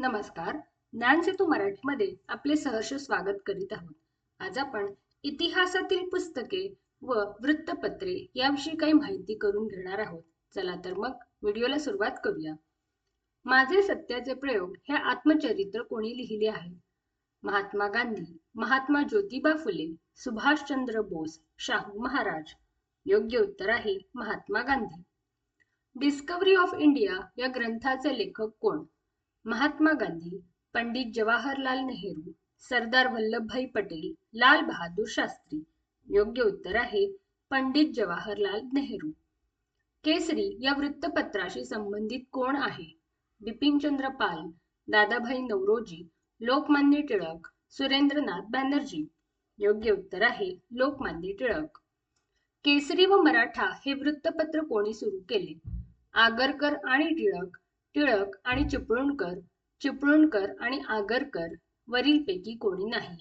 नमस्कार. ज्ञानसेतू मराठीमध्ये आपले सहर्ष स्वागत करीत आहोत. आज आपण इतिहासातील पुस्तके व वृत्तपत्रे याविषयी काही माहिती करून घेणार आहोत. चला तर मग व्हिडिओला सुरुवात करूया. माझे सत्याचे प्रयोग हे आत्मचरित्र कोणी लिहिले आहे? महात्मा गांधी महात्मा ज्योतिबा फुले सुभाषचंद्र बोस शाहू महाराज. योग्य उत्तर आहे Mahatma Gandhi. Discovery of India या ग्रंथाचे लेखक कोण? महात्मा गांधी पंडित जवाहरलाल नेहरू सरदार वल्लभभाई पटेल लाल बहादूर शास्त्री योग्य उत्तर आहे पंडित जवाहरलाल नेहरू. केसरी या वृत्तपत्राशी संबंधित कोण आहे? बिपिनचंद्र पाल दादाभाई नवरोजी लोकमान्य टिळक सुरेंद्रनाथ बॅनर्जी. योग्य उत्तर आहे लोकमान्य टिळक. केसरी व मराठा हे वृत्तपत्र कोणी सुरू केले? आगरकर आणि टिळक टिळक आणि चिपळूणकर चिपळूणकर आणि आगरकर वरीलपैकी कोणी नाही.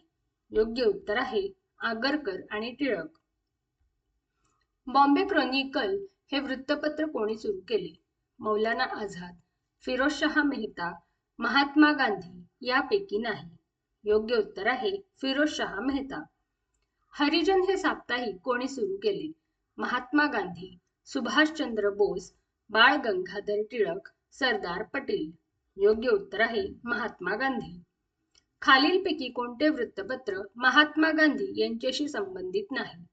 योग्य उत्तर आहे आगरकर आणि टिळक. बॉम्बे क्रॉनिकल हे वृत्तपत्र कोणी सुरू केले? मौलाना आझाद फिरोजशहा मेहता महात्मा गांधी यापैकी नाही. योग्य उत्तर आहे फिरोजशहा मेहता. हरिजन हे साप्ताहिक कोणी सुरू केले? महात्मा गांधी सुभाषचंद्र बोस बाळ गंगाधर टिळक सरदार पटेल. योग्य उत्तर आहे महात्मा गांधी. खालीलपैकी कोणते वृत्तपत्र महात्मा गांधी यांच्याशी संबंधित नाही?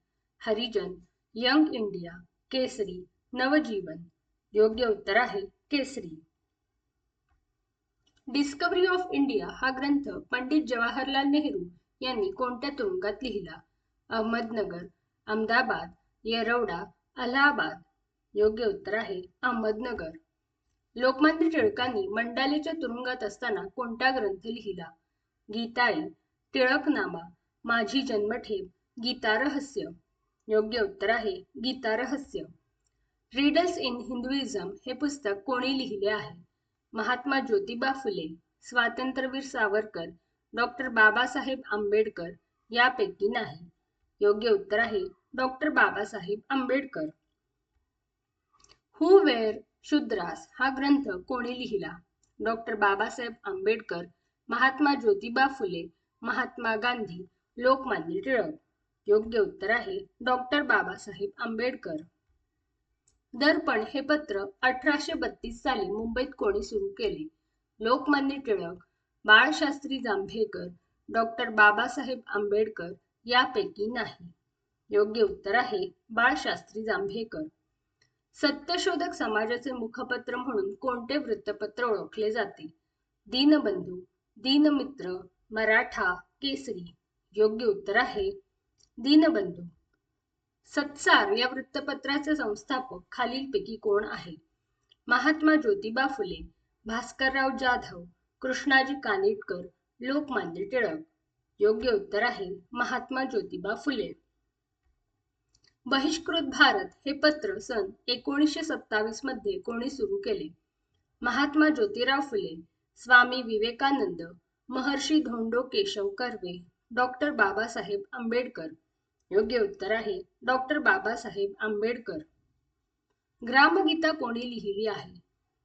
Harijan young India Kesari Navjivan. योग्य उत्तर आहे केसरी. डिस्कवरी ऑफ इंडिया हा ग्रंथ पंडित जवाहरलाल नेहरू यांनी कोणत्या तुरुंगात लिहिला? अहमदनगर अहमदाबाद येरवडा अलाहाबाद. योग्य उत्तर आहे अहमदनगर. लोकमान्य टिळकांनी मंडालेच्या तुरुंगात असताना कोणता ग्रंथ लिहिला? गीताई टिळकनामा माझी जन्मठेप गीतारहस्य. योग्य उत्तर आहे गीतारहस्य. रिडल्स इन हिंदुइझम हे पुस्तक कोणी लिहिले आहे? महात्मा ज्योतिबा फुले स्वातंत्र्यवीर सावरकर डॉक्टर बाबासाहेब आंबेडकर यापैकी नाही. योग्य उत्तर आहे doctor Babasaheb Ambedkar. Who were Shudras हा ग्रंथ कोणी लिहिला? डॉक्टर बाबासाहेब आंबेडकर महात्मा ज्योतिबा फुले महात्मा गांधी लोकमान्य टिळक. योग्य उत्तर आहे डॉक्टर बाबासाहेब आंबेडकर. दर्पण हे पत्र अठराशे बत्तीस साली मुंबईत कोणी सुरू केले? लोकमान्य टिळक बाळशास्त्री जांभेकर डॉक्टर बाबासाहेब आंबेडकर यापैकी नाही. योग्य उत्तर आहे बाळशास्त्री जांभेकर. सत्यशोधक समाजाचे मुखपत्र म्हणून कोणते वृत्तपत्र ओळखले जाते? दीनबंधू दीनमित्र मराठा केसरी योग्य उत्तर आहे दीनबंधू. सत्सार या वृत्तपत्राचे संस्थापक खालीलपैकी कोण आहे? महात्मा ज्योतिबा फुले भास्करराव जाधव कृष्णाजी कानिटकर लोकमान्य टिळक. योग्य उत्तर आहे महात्मा ज्योतिबा फुले. बहिष्कृत भारत हे पत्र सन एकोणीसशे सत्तावीसमध्ये कोणी सुरू केले? महात्मा ज्योतिराव फुले स्वामी विवेकानंद महर्षी धोंडो केशव कर्वे डॉक्टर बाबासाहेब आंबेडकर. योग्य उत्तर आहे डॉक्टर बाबासाहेब आंबेडकर. ग्रामगीता कोणी लिहिली आहे?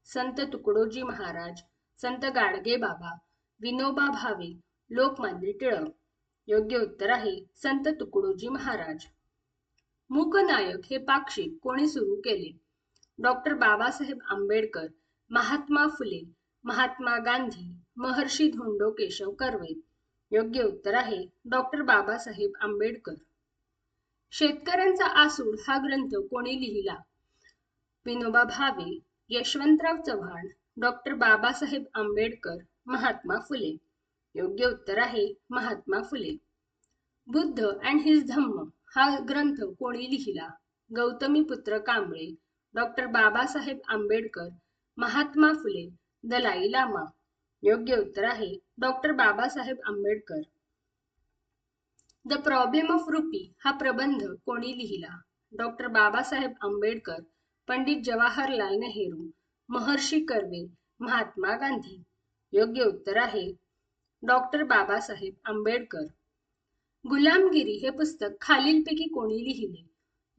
संत तुकडोजी महाराज संत गाडगे बाबा विनोबा भावे लोकमान्य टिळक. योग्य उत्तर आहे संत तुकडोजी महाराज. मूकनायक हे पाक्षिक कोणी सुरू केले? डॉक्टर बाबासाहेब आंबेडकर महात्मा फुले महात्मा गांधी महर्षी धोंडो केशव कर्वे. योग्य उत्तर आहे डॉक्टर बाबासाहेब आंबेडकर. शेतकऱ्यांचा आसूड हा ग्रंथ कोणी लिहिला? विनोबा भावे यशवंतराव चव्हाण डॉक्टर बाबासाहेब आंबेडकर महात्मा फुले. योग्य उत्तर आहे महात्मा फुले. Buddha and his Dhamma. हा ग्रंथ कोणी लिहिला? Gautami Putra Kamble doctor Babasaheb Ambedkar Mahatma Phule Dalai llama. योग्य उत्तर आहे doctor Babasaheb Ambedkar. The problem of rupee हा प्रबंध कोणी लिहिला? डॉक्टर बाबासाहेब आंबेडकर पंडित जवाहरलाल नेहरू महर्षी कर्वे महात्मा गांधी. योग्य उत्तर आहे डॉक्टर बाबासाहेब आंबेडकर. गुलामगिरी हे पुस्तक खालीलपैकी कोणी लिहिले?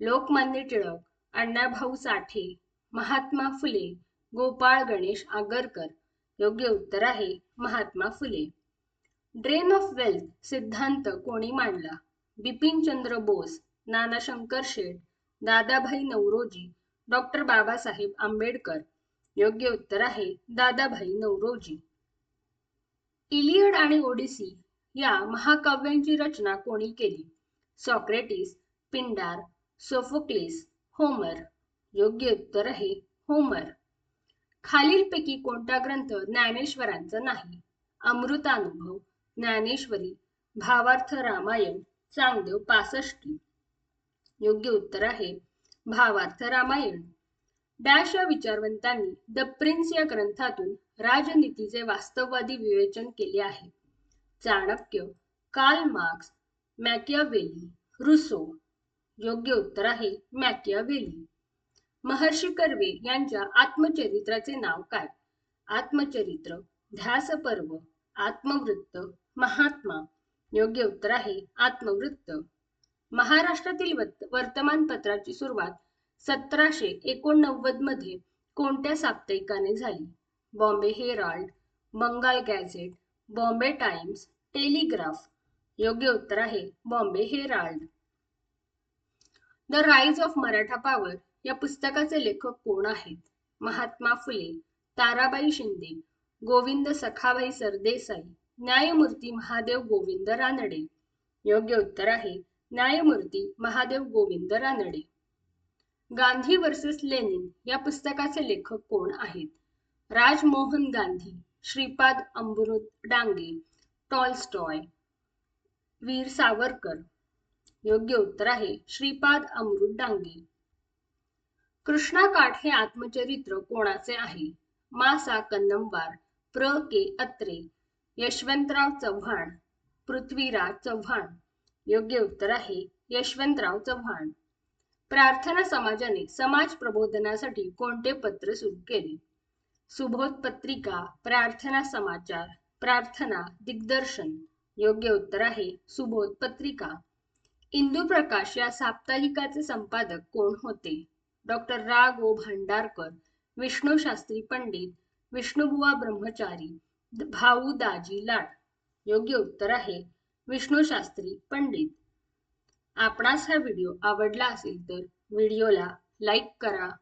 लोकमान्य टिळक अण्णाभाऊ साठे महात्मा फुले गोपाळ गणेश आगरकर. योग्य उत्तर आहे Mahatma Phule. Drain of wealth सिद्धांत कोणी मांडला? बिपिनचंद्र बोस नाना शंकर शेठ दादाभाई नवरोजी डॉक्टर बाबासाहेब आंबेडकर. योग्य उत्तर आहे दादाभाई नवरोजी. इलियड आणि ओडिसी या महाकाव्यांची रचना कोणी केली? Socrates Pindar Sophocles Homer. योग्य उत्तर आहे होमर. खालीलपैकी कोणता ग्रंथ ज्ञानेश्वरांचा नाही? अमृतानुभव ज्ञानेश्वरी भावार्थ रामायण चांगदेव पासष्टी. योग्य उत्तर आहे भावार्थ रामायण. डॅश या विचारवंतांनी द प्रिन्स या ग्रंथातून राजनीतीचे वास्तववादी विवेचन केले आहे. Chanakya Karl Marx Machiavelli Rousseau योग्य उत्तर आहे मॅकियावेली महर्षी कर्वे यांच्या आत्मचरित्राचे नाव काय? आत्मचरित्र ध्यास पर्व आत्मवृत्त महात्मा. योग्य उत्तर आहे आत्मवृत्त. महाराष्ट्रातील वर्तमानपत्राची सुरुवात सतराशे एकोणनव्वदमध्ये कोणत्या साप्ताहिकाने झाली? Bombay Herald Bengal gazette Bombay Times Telegraph. योग्य उत्तर आहे Bombay Herald. The rise of Maratha power या पुस्तकाचे लेखक कोण आहेत? महात्मा फुले ताराबाई शिंदे गोविंद सखाबाई सरदेसाई न्यायमूर्ती महादेव गोविंद रानडे. योग्य उत्तर आहे न्यायमूर्ती महादेव गोविंद रानडे. गांधी वर्सेस लेनिन या पुस्तकाचे लेखक कोण आहेत? राजमोहन गांधी श्रीपाद अमृत डांगे टॉलस्टॉय वीर सावरकर. योग्य उत्तर आहे श्रीपाद अमृत डांगे. कृष्णा काठ हे आत्मचरित्र कोणाचे आहे? मासा कन्नमवार प्र. के. अत्रे यशवंतराव चव्हाण पृथ्वीराज चव्हाण. योग्य उत्तर आहे यशवंतराव चव्हाण. प्रार्थना समाजाने समाज प्रबोधनासाठी कोणते पत्र सुरू केले? सुबोध पत्रिका प्रार्थना समाचार प्रार्थना दिग्दर्शन. योग्य उत्तर आहे सुबोध पत्रिका इंदू प्रकाश या साप्ताहिकाचे संपादक कोण होते? डॉक्टर रा गो भांडारकर विष्णू शास्त्री पंडित विष्णुबुवा ब्रह्मचारी भाऊ दाजी लाड. योग्य उत्तर आहे विष्णू शास्त्री पंडित. आपणास हा व्हिडिओ आवडला असेल तर व्हिडिओला लाईक करा